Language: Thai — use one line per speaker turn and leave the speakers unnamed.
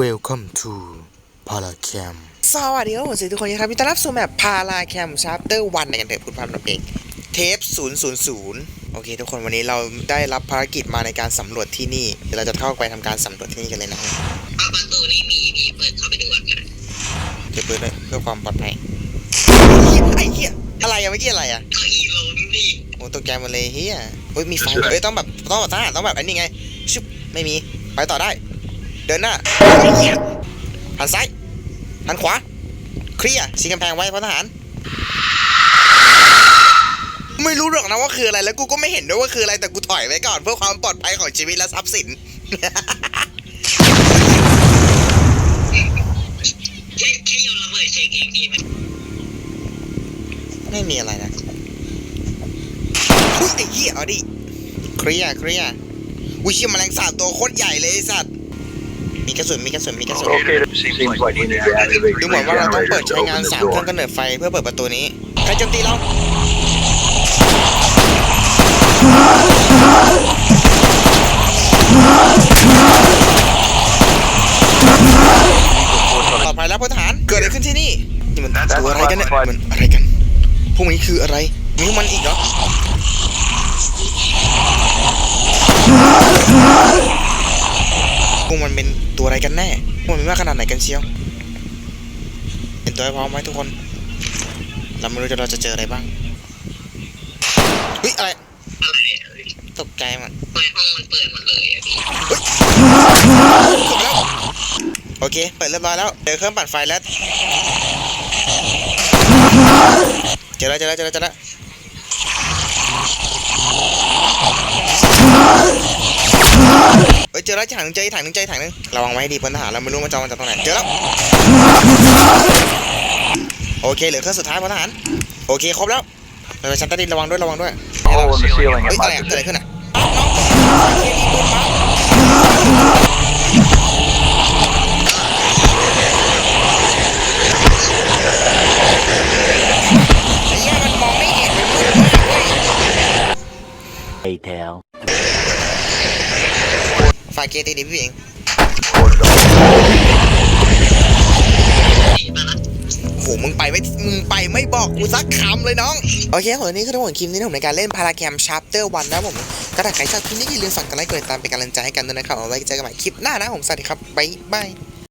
Welcome to Paracam
สวัสดีครับผมสิทุกคนครับยินดีต้อนรับสู่แมปพาราแคมชาร์เตอร์วันในกันเถอะพูดพามนเองเทป 000 โอเค ทุกคนวันนี้เราได้รับภารกิจมาในการสำรวจที่นี่เดี๋ยวเราจะเข้าไปทำการสำรวจที่นี่กันเลยนะครับ
เอาประตูนี่มีพี่เปิดเข้าไปดูก่อนก็ได้
เก็บปืนด้วยเพื่อความปลอดภัยไอ้เหี้ยอะไรอะเมื่อกี้อะไรอะ
เก้าอี้ลงนี่
โอ้ตกใจหมดเลยเฮียเฮ้ยมีไฟเฮ้ยต้องแบบต้องแบบทหารต้องแบบอันนี้ไงชุบไม่มีไปต่อได้ เดินหน้าไอ้เหี้ยหันซ้ายหันขวา เคลียร์ชิงกำแพงไว้พลทหาร ไม่รู้หรอกนะว่าคืออะไรแล้วกูก็ไม่เห็นด้วยว่าคืออะไรแต่กูถอยไว้ก่อน เพื่อความปลอดภัยของชีวิตและทรัพย์สิน
แค่แค่โยนระเบิดเช็คเองพี่มัน
ไม่มีอะไรนะอุ้ยไอ้เหี้ยเอาดิ เคลียร์เคลียร์อุ้ยเชี่ยแมลงสาบตัวโคตรใหญ่เลยไอ้สัตว์ มีกระสุนมีกระสุนมีกระสุน
Okay, seems like we need to activate
ดูเหมือนว่าเราต้องเปิด
generators
ใช้
to
งาน
open the
สามเครื่อง
door.
กำเนิดไฟเพื่อเปิดประตูนี้ใครโจมตีเราปลอดภัยแล้วพลทหารเกิดอะไรขึ้นที่นี่นี่มันตัวอะไรกันเนี่ยมันอะไรกัน พวกนี้คืออะไรมีมันอีกเหรอ วกมันเป็นตัวอะไรกันแน่พวกมันมีมากขนาดไหนกันเชียวเป็นตัวให้พร้อมไหมทุกคน เราไม่รู้จะเราจะเจออะไรบ้าง เฮ้ยอะไร
อะไรเอ่ย
ตกใจมัน
ทำไมห้องมันเปิดหมดเลยอะพี่
จบแล้วโอเค เปิดเรียบร้อยแล้ว เจอเครื่องปั่นไฟแล้ว เจอแล้วเจอแล้วเจอแล้วเจอแล้ว เฮ้ยเจอแล้วถังหนึงเจออีกถังหนึงเจออีกถังหนึงระวังไว้ให้ดีพลทหารเราไม่รู้มันจะมาจากตรงไหนเจอแล้วโอเคเหลือเครื่องสุดท้ายพลทหารโอเคครบแล้วไปไปชั้นใต้ดินระวังด้วยระวังด้วย
Hole in the ceiling
เฮ้
at
ยอะไร
my
อะเกิดอะไร
position.
ขึ้นอะน้องไอ้เหี้ยมันมองไม่เห็นมันมืดมากเว้ย
PayPal
ฝากเกตีดิพี่เอง
พี่มาละ
โหมึงไปไม่ มึงไปไม่บอกกูสักคำเลยน้อง โอเคผมวันนี้คือทั้งหมดคลิปนี้นะผมในการเล่นพาราแคมชาร์เตอร์วันนะผมก็ถ้าใครชอบคลิปนี้อย่าลืมสั่งกันไลค์กดติดตามเป็นกำลังใจให้กันด้วยนะครับเอาไว้เจอกันใหม่คลิปหน้านะผมสวัสดีครับบ๊ายบาย